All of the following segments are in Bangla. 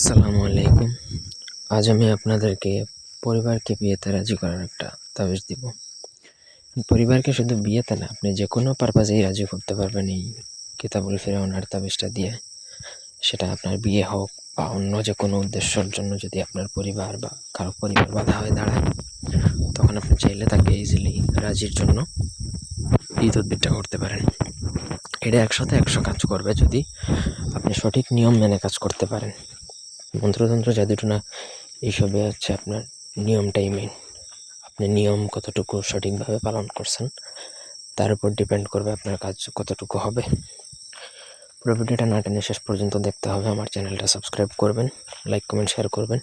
আসসালামু আলাইকুম। আজ আমি আপনাদেরকে পরিবারকে বিয়েতে রাজি করার একটা তাবিজ দিব। পরিবারকে শুধু বিয়েতে না, আপনি যে কোনো পারপাজেই রাজি করতে পারবেন এই কিতাবুল ফেরাউনার তাবিজটা দিয়ে। সেটা আপনার বিয়ে হোক বা অন্য যে কোনো উদ্দেশ্যর জন্য যদি আপনার পরিবার বা কারও পরিবার বাধা হয়ে দাঁড়ায়, তখন আপনি চাইলে তাকে ইজিলি রাজির জন্য এই তদবিরটা করতে পারেন। এটা একসাথে একশো কাজ করবে যদি আপনি সঠিক নিয়ম মেনে কাজ করতে পারেন। মন্ত্রতন্ত্র জাদুটনা এইসবে হচ্ছে আপনার নিয়মটাই মেন আপনি নিয়ম কতটুকু সঠিকভাবে পালন করছেন, তার উপর ডিপেন্ড করবে আপনার কাজ কতটুকু হবে। পুরো ভিডিওটা না টেনে শেষ পর্যন্ত দেখতে হবে, আমার চ্যানেলটা সাবস্ক্রাইব করবেন লাইক কমেন্ট শেয়ার করবেন।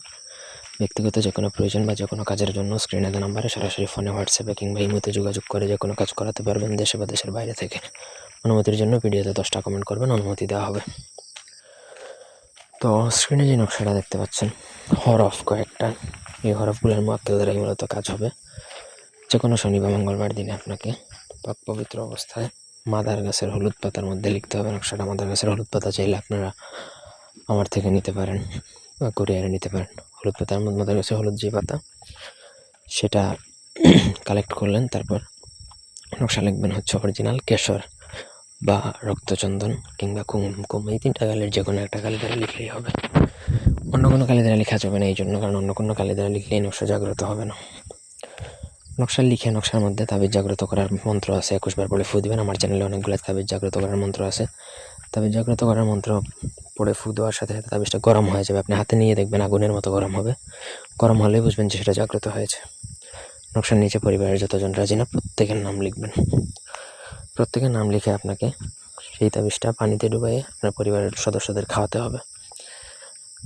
ব্যক্তিগত যে কোনো প্রয়োজন বা যে কোনো কাজের জন্য স্ক্রিনে দেওয়া নাম্বারে সরাসরি ফোনে হোয়াটসঅ্যাপে কিংবা ইমোতে যোগাযোগ করে যে কোনো কাজ করাতে পারবেন দেশে বা দেশের বাইরে থেকে। অনুমতির জন্য ভিডিওতে দশটা কমেন্ট করবেন, অনুমতি দেওয়া হবে। তো স্ক্রিনে যে নকশাটা দেখতে পাচ্ছেন হরফ কয়েকটা। এই হরফগুলোর মোয়াক্কেল দ্বারাই মূলত কাজ হবে। যে কোনো শনি বা মঙ্গলবার দিনে আপনাকে পাক পবিত্র অবস্থায় মাদার গাছের হলুদ পাতার মধ্যে লিখতে হবে। নকশাটা মাদার গাছের হলুদ পাতা চাইলে আপনারা আমার থেকে নিতে পারেন বা কুরিয়ারে নিতে পারেন। হলুদ পাতার মধ্যে মাদার গাছের হলুদ যে পাতা, সেটা কালেক্ট করলেন, তারপর নকশা লিখবেন হচ্ছে অরিজিনাল কেশর। বা রক্তচন্দন কিংবা কুমকুম এই তিনটা কালের যে কোনো একটা কালি দ্বারা লিখলেই হবে। অন্য কোনো কালি দ্বারা লেখা যাবে না এই জন্য, কারণ অন্য কোনো কালি দ্বারা লিখলেই নকশা জাগ্রত হবে না। নকশা লিখে নকশার মধ্যে তাবিজ জাগ্রত করার মন্ত্র আছে, একুশবার পরে ফু দিবেন। আমার চ্যানেলে অনেকগুলো তাবিজ জাগ্রত করার মন্ত্র আছে। তাবিজ জাগ্রত করার মন্ত্র পরে ফু দেওয়ার সাথে সাথে তাবিজটা গরম হয়ে যাবে। আপনি হাতে নিয়ে দেখবেন আগুনের মতো গরম হবে। গরম হলেই বুঝবেন যে সেটা জাগ্রত হয়েছে। নকশার নিচে পরিবারের যতজন রাজি না, প্রত্যেকের নাম লিখবেন। প্রত্যেকের নাম লিখে আপনাকে সেই তাবিজটা পানিতে ডুবাইয়ে আপনার পরিবারের সদস্যদের খাওয়াতে হবে।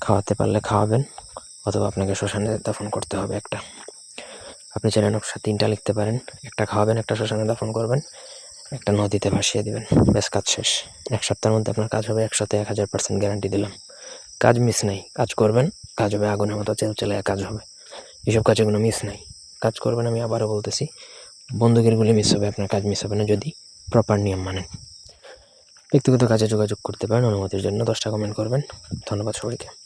খাওয়াতে পারলে খাওয়াবেন অথবা আপনাকে শ্মশানে দাফন করতে হবে একটা। আপনি চাইলে নকশা তিনটা লিখতে পারেন। একটা খাওয়াবেন, একটা শ্মশানে দাফন করবেন, একটা নদীতে ভাসিয়ে দিবেন। বেশ কাজ শেষ। এক সপ্তাহের মধ্যে আপনার কাজ হবে একসাথে এক হাজার পার্সেন্ট গ্যারান্টি দিলাম। কাজ মিস নেই। কাজ করবেন, কাজ হবে, আগুনের মতো চেল কাজ হবে। এইসব কাজে কোনো মিস নাই। কাজ করবেন আমি আবারও বলতেছি বন্দুকেরগুলি মিস হবে, আপনার কাজ মিস হবে না। যদি প্রপার নিয়ম মানেন ব্যক্তিগত কাজে যোগাযোগ করতে পারেন অনুমতির জন্য, দশটা কমেন্ট করবেন। ধন্যবাদ সবাইকে।